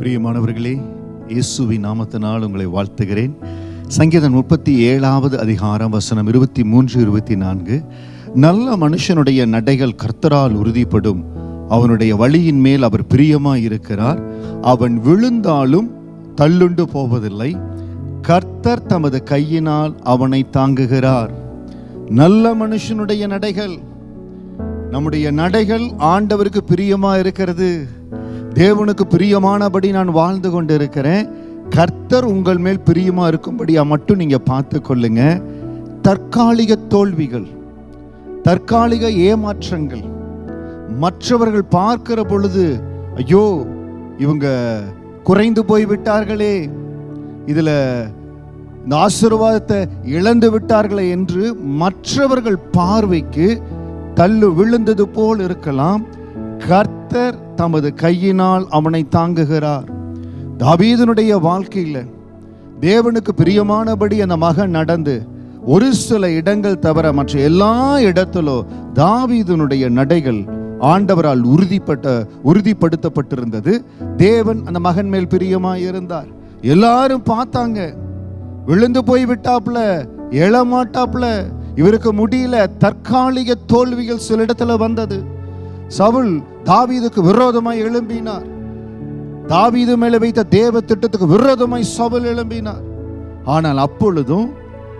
பிரியமானவர்களே இயேசுவி நாமத்தினால் உங்களை வாழ்த்துகிறேன். சங்கீதம் முப்பத்தி ஏழாவது அதிகாரம் வசனம் இருபத்தி மூன்று இருபத்தி நான்கு. நல்ல மனுஷனுடைய நடைகள் கர்த்தரால் உறுதிப்படும். அவனுடைய வழியின் மேல் அவர் பிரியமாய் இருக்கிறார். அவன் விழுந்தாலும் தள்ளுண்டு போவதில்லை. கர்த்தர் தமது கையினால் அவனை தாங்குகிறார். நல்ல மனுஷனுடைய நடைகள். நம்முடைய நடைகள் ஆண்டவருக்கு பிரியமா இருக்கிறது. தேவனுக்கு பிரியமானபடி நான் வாழ்ந்து கொண்டு இருக்கிறேன் கர்த்தர் உங்கள் மேல் பிரியமா இருக்கும்படியா மட்டும் நீங்க பார்த்து கொள்ளுங்க. தற்காலிக தோல்விகள் தற்காலிக ஏமாற்றங்கள். மற்றவர்கள் பார்க்கிற பொழுது ஐயோ இவங்க குறைந்து போய் விட்டார்களே இதில் இந்த ஆசீர்வாதத்தை இழந்து விட்டார்களே என்று மற்றவர்கள் பார்வைக்கு தள்ளு விழுந்தது போல் இருக்கலாம். கர்த்தர் தமது கையினால் அவனை தாங்குகிறார். தாவீதனுடைய வாழ்க்கையில தேவனுக்கு பிரியமானபடி அந்த மகன் நடந்து ஒரு சில இடங்கள் தவிர மற்ற எல்லா இடத்திலும் தாவீதனுடைய நடைகள் ஆண்டவரால் உறுதிப்பட்ட உறுதிப்படுத்தப்பட்டிருந்தது. தேவன் அந்த மகன் மேல் பிரியமாய் இருந்தார் எல்லாரும் பார்த்தாங்க. விழுந்து போய் விட்டாப்ல எழமாட்டாப்ல இவருக்கு முடியல தற்காலிக தோல்விகள் சில இடத்துல வந்தது. சவுல் தாவீதுக்கு விரோதமாய் எழும்பினார். தாவீது மேல வைத்த தேவ திட்டத்துக்கு விரோதமாய் சவுல் எழும்பினார். ஆனால் அப்பொழுதும்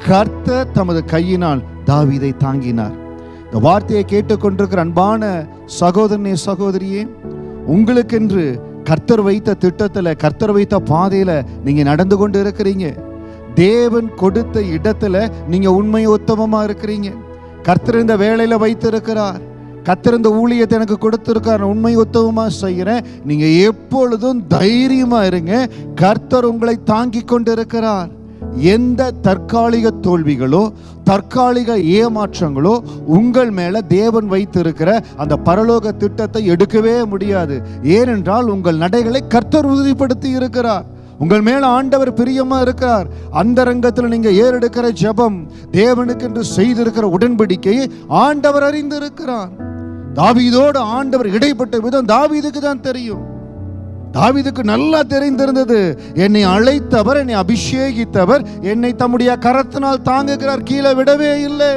கர்த்தர் தமது கையினால் தாவீதை தாங்கினார். இந்த வார்த்தையை கேட்டுக்கொண்டிருக்கிற அன்பான சகோதரனே சகோதரியே உங்களுக்கென்று கர்த்தர் வைத்த திட்டத்தில் கர்த்தர் வைத்த பாதையில நீங்க நடந்து கொண்டு இருக்கிறீங்க தேவன் கொடுத்த இடத்துல நீங்க உண்மை உத்தமமா இருக்கிறீங்க. கர்த்தர் இந்த வேலையில வைத்திருக்கிறார். கத்திருந்த ஊழியத்தை எனக்கு கொடுத்துருக்காரு நான் உண்மை உத்தமமா செய்கிறேன். நீங்க எப்பொழுதும் தைரியமா இருங்க. கர்த்தர் உங்களை தாங்கி கொண்டு இருக்கிறார் எந்த தற்காலிக தோல்விகளோ தற்காலிக ஏமாற்றங்களோ உங்கள் மேல தேவன் வைத்திருக்கிற அந்த பரலோக திட்டத்தை எடுக்கவே முடியாது. ஏனென்றால் உங்கள் நடைகளை கர்த்தர் உறுதிப்படுத்தி இருக்கிறார். உங்கள் மேல ஆண்டவர் பிரியமா இருக்கிறார். அந்த ரங்கத்தில் நீங்க ஏறெடுக்கிற ஜெபம் தேவனுக்கு என்று செய்திருக்கிற உடன்படிக்கையை ஆண்டவர் அறிந்திருக்கிறார். தாவீதோடு ஆண்டவர் இடைப்பட்ட விதம் தாவீதுக்கு தான் தெரியும். தாவீதுக்கு நல்லா தெரிந்திருந்தது என்னை அழைத்தவர் என்னை அபிஷேகித்தவர் என்னை தம்முடைய கரத்தினால் தாங்குகிறார் கீழே விடவே இல்லை.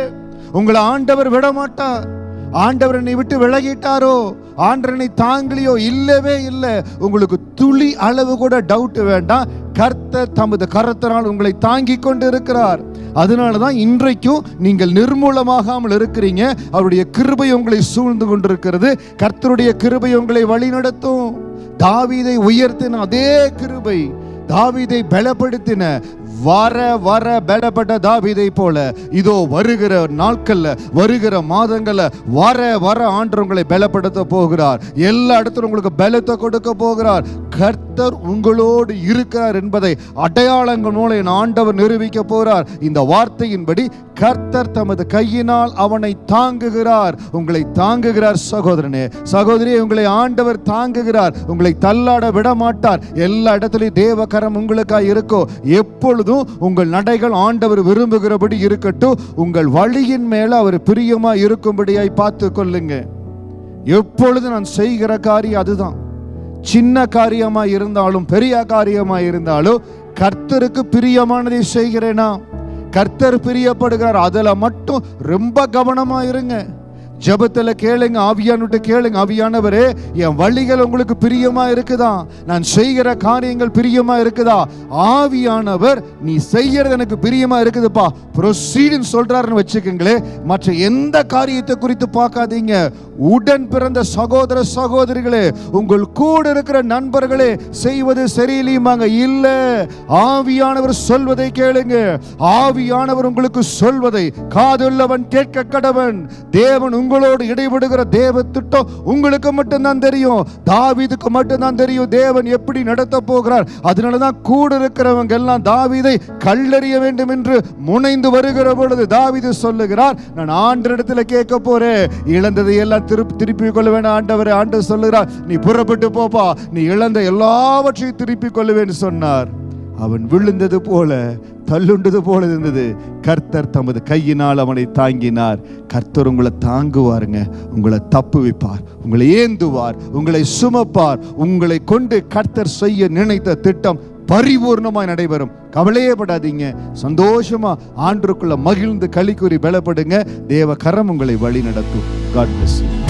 உங்களை ஆண்டவர் விடமாட்டார். ஆண்டவர் என்னை விட்டு விலகிட்டாரோ? ஆண்டவனை தாங்கலியோ? இல்லவே இல்லை. உங்களுக்கு துளி அளவு கூட டவுட் வேண்டாம். கர்த்தர் தமது கரத்தினால் உங்களை தாங்கி கொண்டு இருக்கிறார் அதனால தான் இன்றைக்கும் நீங்கள் நிர்மூலமாகாமல் இருக்கிறீங்க. அவருடைய கிருபை உங்களை சூழ்ந்து கொண்டிருக்கிறது. கர்த்தருடைய கிருபை உங்களை வழிநடத்தும். தாவீதை உயர்த்தின அதே கிருபை தாவீதை பலப்படுத்தின. வர வர பலப்பட்ட தாவிதை போல இதோ வருகிற நாட்கள்ல வருகிற மாதங்கள்ல வர வர ஆண்டு உங்களை பலப்படுத்த போகிறார். எல்லா இடத்துல உங்களுக்கு பலத்தை கொடுக்க போகிறார். கர்த்தர் உங்களோடு இருக்கிறார் என்பதை அடையாளங்கள் மூலம் என் ஆண்டவர் நிரூபிக்க போகிறார். இந்த வார்த்தையின்படி கர்த்தர் தமது கையினால் அவனை தாங்குகிறார். உங்களை தாங்குகிறார் சகோதரனே. சகோதரியே உங்களை ஆண்டவர் தாங்குகிறார். உங்களை தள்ளாட விட மாட்டார் எல்லா இடத்துலையும் தேவகரம் உங்களுக்காக இருக்கோ எப்பொழுதும் உங்கள் நடைகள் ஆண்டவர் விரும்புகிறபடி இருக்கட்டும். உங்கள் வழியின் மேல அவர் பிரியமா இருக்கும்படியாய் பார்த்து கொள்ளுங்க. எப்பொழுது நான் செய்கிற காரியம் அதுதான். சின்ன காரியமா இருந்தாலும் பெரிய காரியமா இருந்தாலும் கர்த்தருக்கு பிரியமானதை செய்கிறேனா? கர்த்தர் பிரியப்படுகிறார். அதுல மட்டும் ரொம்ப கவனமா இருங்க. ஜெபத்துல கேளுங்க ஆவியானுட்டு கேளுங்க ஆவியானவரே என் வழிகள் உங்களுக்கு பிரியமா இருக்குதா? நான் செய்கிற காரியங்கள் பிரியமா இருக்குதா? ஆவியானவர் நீ செய்யறது எனக்கு பிரியமா இருக்குதுப்பா. ப்ரொசீடுன்னு சொல்றாருன்னு வச்சுக்கோங்களே மற்ற எந்த காரியத்தை குறித்து பார்க்காதீங்க. உடன் பிறந்த சகோதர சகோதரிகளே உங்கள் கூட இருக்கிற நண்பர்களே செய்வது சரியில்லையுமாங்க? இல்ல. ஆவியானவர் சொல்வதை கேளுங்க. ஆவியானவர் உங்களுக்கு சொல்வதை காதுள்ளவன் கேட்க கடவன். தேவன் உங்கள் உங்களோடு இடைபடுகிற தேவ திட்டம் உங்களுக்கு மட்டும்தான் தெரியும். தாவீதுக்கு மட்டும்தான் தெரியும் தேவன் எப்படி நடத்த போகிறார். அதனால தான் கூட இருக்கிறவங்க எல்லாம் தாவீதை கல்லறிய வேண்டும் என்று முனைந்து வருகிற பொழுது தாவீது சொல்லுகிறார் நான் ஆண்டரிடத்துல கேட்க போறேன். இழந்ததை எல்லாம் திருப்பி திருப்பி கொள்ள வேண்டாம் ஆண்டவரே ஆண்டு சொல்லுகிறார் நீ புறப்பட்டு போப்பா. நீ இழந்த எல்லாவற்றையும் திருப்பி கொள்ளுவேன்னு சொன்னார். அவன் விழுந்தது போல தள்ளுண்டது போல இருந்தது. கர்த்தர் தமது கையினால் அவனை தாங்கினார். கர்த்தர் உங்களை தாங்குவாருங்க. உங்களை தப்புவிப்பார். உங்களை ஏந்துவார். உங்களை சுமப்பார். உங்களை கொண்டு கர்த்தர் செய்ய நினைத்த திட்டம் பரிபூர்ணமாய் நடைபெறும். கவலையே படாதீங்க. சந்தோஷமா ஆண்டுக்குள்ள மகிழ்ந்து களி கூறி பலப்படுங்க. தேவ கரம் உங்களை வழி நடத்தும் காட் பிளஸ்